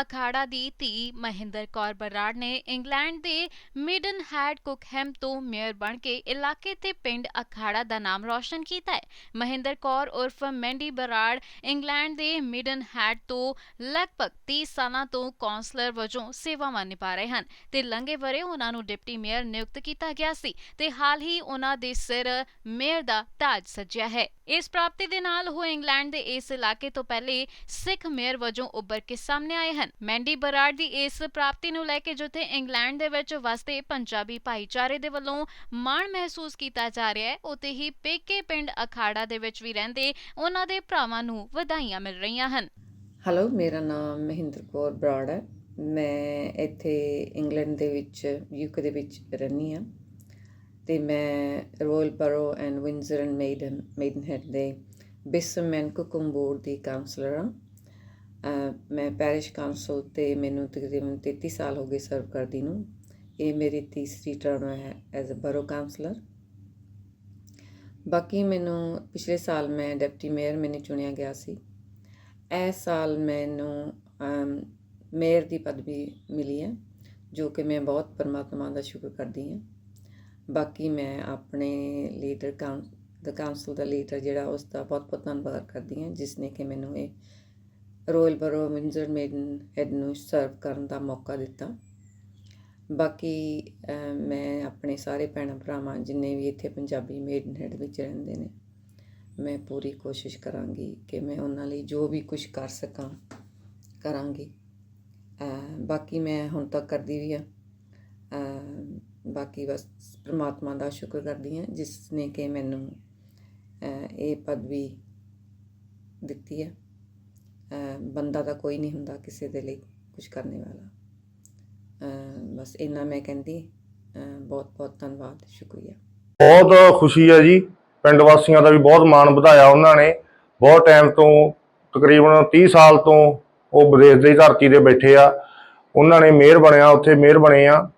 ਅਖਾੜਾ ਦੀ ਧੀ ਮਹਿੰਦਰ ਕੌਰ ਬਰਾੜ ਨੇ ਇੰਗਲੈਂਡ ਦੇ ਮਿਡਨ ਹੈਡ ਕੁਕਹੈਮ ਤੋਂ ਮੇਅਰ ਬਣ ਕੇ ਇਲਾਕੇ ਤੇ ਪਿੰਡ ਅਖਾੜਾ ਦਾ ਨਾਮ ਰੌਸ਼ਨ ਕੀਤਾ ਹੈ। ਮਹਿੰਦਰ ਕੌਰ ਉਰਫ ਮੈਂਡੀ ਬਰਾੜ ਇੰਗਲੈਂਡ ਦੇ ਮਿਡਨ ਹੈਡ ਤੋਂ ਲਗਭਗ 30 ਸਾਲਾਂ ਤੋਂ ਕੌਂਸਲਰ ਵਜੋਂ ਸੇਵਾਵਾਂ ਨਿਭਾ ਰਹੇ ਹਨ ਤੇ ਲੰਘੇ ਵਰੇ ਉਹਨਾਂ ਨੂੰ ਡਿਪਟੀ ਮੇਅਰ ਨਿਯੁਕਤ ਕੀਤਾ ਗਿਆ ਸੀ ਤੇ ਹਾਲ ਹੀ ਉਹਨਾਂ ਦੇ ਸਿਰ ਮੇਅਰ ਦਾ ਤਾਜ ਸਜਿਆ ਹੈ। ਇਸ ਪ੍ਰਾਪਤੀ ਦੇ ਨਾਲ ਉਹ ਇੰਗਲੈਂਡ ਦੇ ਇਸ ਇਲਾਕੇ ਤੋਂ ਪਹਿਲੇ ਸਿੱਖ ਮੇਅਰ ਵਜੋਂ ਉੱਭਰ ਕੇ ਸਾਹਮਣੇ ਆਏ ਹਨ। ਮੈਂਡੀ ਬਰਾੜ ਦੀ ਇਸ ਪ੍ਰਾਪਤੀ ਨੂੰ ਲੈ ਕੇ ਜਿੱਥੇ ਇੰਗਲੈਂਡ ਦੇ ਵਿੱਚ ਵਸਦੇ ਪੰਜਾਬੀ ਭਾਈਚਾਰੇ ਦੇ ਵੱਲੋਂ ਮਾਣ ਮਹਿਸੂਸ ਕੀਤਾ ਜਾ ਰਿਹਾ ਹੈ ਉਤੇ ਹੀ ਪੇਕੇ ਪਿੰਡ ਅਖਾੜਾ ਦੇ ਵਿੱਚ ਵੀ ਰਹਿੰਦੇ ਉਹਨਾਂ ਦੇ ਭਰਾਵਾਂ ਨੂੰ ਵਧਾਈਆਂ ਮਿਲ ਰਹੀਆਂ ਹਨ। ਹੈਲੋ, ਮੇਰਾ ਨਾਮ ਮਹਿੰਦਰ ਕੌਰ ਬਰਾੜ ਹੈ। ਮੈਂ ਇੱਥੇ ਇੰਗਲੈਂਡ ਦੇ ਵਿੱਚ ਯੂਕੇ ਦੇ ਵਿੱਚ ਰਹਿੰਦੀ ਹਾਂ। ਤੇ ਮੈਂ royal borough and Windsor and Maiden Maidenhead ਦੇ ਬਿਸਮ ਐਂਡ ਕੁਕਮ ਬੋਰਡ ਦੀ ਕਾਉਂਸਲਰ ਹਾਂ। ਮੈਂ ਪੈਰਿਸ਼ ਕਾਉਂਸਲ ਤੇ ਮੈਨੂੰ ਤਕਰੀਬਨ 33 ਸਾਲ ਹੋ ਗਏ ਸਰਵ ਕਰਦੀ ਨੂੰ। ਇਹ ਮੇਰੀ ਤੀਸਰੀ ਟਰਮ ਹੈ ਐਜ਼ ਅ ਬਰੋ ਕਾਉਂਸਲਰ ਬਾਕੀ ਮੈਨੂੰ ਪਿਛਲੇ ਸਾਲ ਮੈਂ ਡਿਪਟੀ ਮੇਅਰ ਮੈਨੂੰ ਚੁਣਿਆ ਗਿਆ ਸੀ। ਇਸ ਸਾਲ ਮੈਨੂੰ ਮੇਅਰ ਦੀ ਪਦਵੀ ਮਿਲੀ ਹੈ, ਜੋ ਕਿ ਮੈਂ ਬਹੁਤ ਪਰਮਾਤਮਾ ਦਾ ਸ਼ੁਕਰ ਕਰਦੀ ਹਾਂ। ਬਾਕੀ ਮੈਂ ਆਪਣੇ ਲੀਡਰ ਕਾਉਂ ਦਾ ਕਾਉਂਸਲ ਦਾ ਲੀਡਰ ਜਿਹੜਾ ਉਸ ਦਾ ਬਹੁਤ ਬਹੁਤ ਧੰਨਵਾਦ ਕਰਦੀ ਹਾਂ, ਜਿਸ ਨੇ ਕਿ ਮੈਨੂੰ ਇਹ ਰੋਇਲ ਬਰੋ ਮਿੰਜ਼ਰ ਮੇਡਨ ਹੈਡ ਨੂੰ ਸਰਵ ਕਰਨ ਦਾ ਮੌਕਾ ਦਿੱਤਾ। ਬਾਕੀ ਮੈਂ ਆਪਣੇ ਸਾਰੇ ਭੈਣਾਂ ਭਰਾਵਾਂ ਜਿੰਨੇ ਵੀ ਇੱਥੇ ਪੰਜਾਬੀ ਮੇਡਨ ਹੈਡ ਵਿੱਚ ਰਹਿੰਦੇ ਨੇ, ਮੈਂ ਪੂਰੀ ਕੋਸ਼ਿਸ਼ ਕਰਾਂਗੀ ਕਿ ਮੈਂ ਉਹਨਾਂ ਲਈ ਜੋ ਵੀ ਕੁਝ ਕਰ ਸਕਾਂ, ਕਰਾਂਗੀ। ਬਾਕੀ ਮੈਂ ਹੁਣ ਤੱਕ ਕਰਦੀ ਵੀ ਆ ਬਾਕੀ ਬਸ ਪ੍ਰਮਾਤਮਾ ਦਾ ਸ਼ੁਕਰ ਕਰਦੀ ਹਾਂ, ਜਿਸ ਨੇ ਕਿ ਮੈਨੂੰ ਇਹ ਪਦਵੀ ਦਿੱਤੀ ਹੈ। ਬੰਦਾ ਤਾਂ ਕੋਈ ਨਹੀਂ ਹੁੰਦਾ ਕਿਸੇ ਦੇ ਲਈ ਕੁਝ ਕਰਨੇ ਵਾਲਾ। ਬਸ ਇੰਨਾ ਮੈਂ ਕਹਿੰਦੀ ਬਹੁਤ ਬਹੁਤ ਧੰਨਵਾਦ, ਸ਼ੁਕਰੀਆ। ਬਹੁਤ ਖੁਸ਼ੀ ਹੈ ਜੀ। ਪਿੰਡ ਵਾਸੀਆਂ ਦਾ ਵੀ ਬਹੁਤ ਮਾਣ ਵਧਾਇਆ ਉਹਨਾਂ ਨੇ। ਬਹੁਤ ਟਾਈਮ ਤੋਂ, ਤਕਰੀਬਨ 30 ਸਾਲ ਤੋਂ ਉਹ ਵਿਦੇਸ਼ ਦੀ ਧਰਤੀ ਤੇ ਬੈਠੇ ਆ। ਉਹਨਾਂ ਨੇ ਮੇਅਰ ਬਣਿਆ, ਉੱਥੇ ਮੇਅਰ ਬਣੇ ਆ।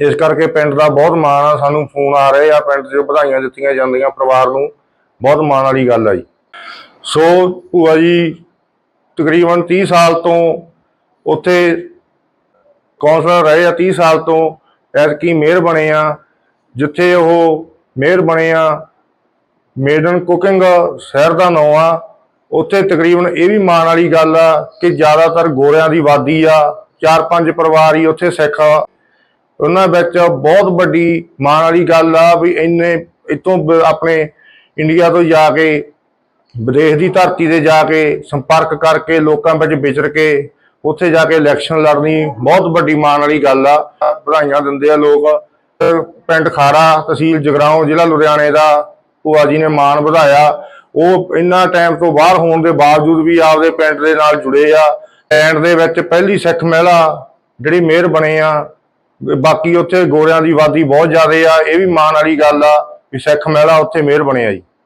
ਇਸ ਕਰਕੇ ਪਿੰਡ ਦਾ ਬਹੁਤ ਮਾਣ ਆ, ਸਾਨੂੰ ਫੋਨ ਆ ਰਹੇ ਆ, ਪਿੰਡ 'ਚ ਵਧਾਈਆਂ ਦਿੱਤੀਆਂ ਜਾਂਦੀਆਂ ਪਰਿਵਾਰ ਨੂੰ। ਬਹੁਤ ਮਾਣ ਵਾਲੀ ਗੱਲ ਆ ਜੀ। ਸੋ ਭੂਆ ਜੀ, ਤਕਰੀਬਨ 30 ਸਾਲ ਤੋਂ ਉੱਥੇ ਕੌਂਸਲਰ ਰਹੇ ਆ 30 ਸਾਲ ਤੋਂ ਐਤਕੀ ਮੇਅਰ ਬਣੇ ਆ, ਜਿੱਥੇ ਉਹ ਮੇਅਰ ਬਣੇ ਆ, ਮੇਡਨ ਕੁਕਿੰਗ ਸ਼ਹਿਰ ਦਾ ਨਾਂ ਆ। ਉੱਥੇ ਤਕਰੀਬਨ ਇਹ ਵੀ ਮਾਣ ਵਾਲੀ ਗੱਲ ਆ ਕਿ ਜ਼ਿਆਦਾਤਰ ਗੋਰਿਆਂ ਦੀ ਵਾਦੀ ਆ, ਚਾਰ ਪੰਜ ਪਰਿਵਾਰ ਹੀ ਉੱਥੇ ਸਿੱਖ ਉਹਨਾਂ ਵਿੱਚ ਬਹੁਤ ਵੱਡੀ ਮਾਣ ਵਾਲੀ ਗੱਲ ਆ ਵੀ ਇੰਨੇ ਇਤੋਂ ਆਪਣੇ ਇੰਡੀਆ ਤੋਂ ਜਾ ਕੇ, ਵਿਦੇਸ਼ ਦੀ ਧਰਤੀ ਤੇ ਜਾ ਕੇ ਸੰਪਰਕ ਕਰਕੇ ਲੋਕਾਂ ਵਿੱਚ ਵਿਚਰ ਕੇ ਉੱਥੇ ਜਾ ਕੇ ਇਲੈਕਸ਼ਨ ਲੜਨੀ ਬਹੁਤ ਵੱਡੀ ਮਾਣ ਵਾਲੀ ਗੱਲ ਆ। ਵਧਾਈਆਂ ਦਿੰਦੇ ਆ ਲੋਕ। ਪਿੰਡ ਖਾਰਾ, ਤਹਿਸੀਲ ਜਗਰਾਉਂ, ਜ਼ਿਲ੍ਹਾ ਲੁਧਿਆਣੇ ਦਾ ਭੂਆ ਜੀ ਨੇ ਮਾਣ ਵਧਾਇਆ। ਉਹ ਇੰਨਾ ਟਾਈਮ ਤੋਂ ਬਾਹਰ ਹੋਣ ਦੇ ਬਾਵਜੂਦ ਵੀ ਆਪਦੇ ਪਿੰਡ ਦੇ ਨਾਲ ਜੁੜੇ ਆ। ਐਂਡ ਦੇ ਵਿੱਚ ਪਹਿਲੀ ਸਿੱਖ ਮਹਿਲਾ ਜਿਹੜੀ ਮੇਅਰ ਬਣੇ ਆ ਬਾਕੀ ਉੱਥੇ ਗੋਰਿਆਂ ਦੀ ਆਬਾਦੀ ਬਹੁਤ ਜ਼ਿਆਦਾ ਆ, ਇਹ ਵੀ ਮਾਣ ਵਾਲੀ ਗੱਲ ਆ ਵੀ ਸਿੱਖ ਮਹਿਲਾ ਉੱਥੇ ਮੇਅਰ ਬਣਿਆ ਜੀ।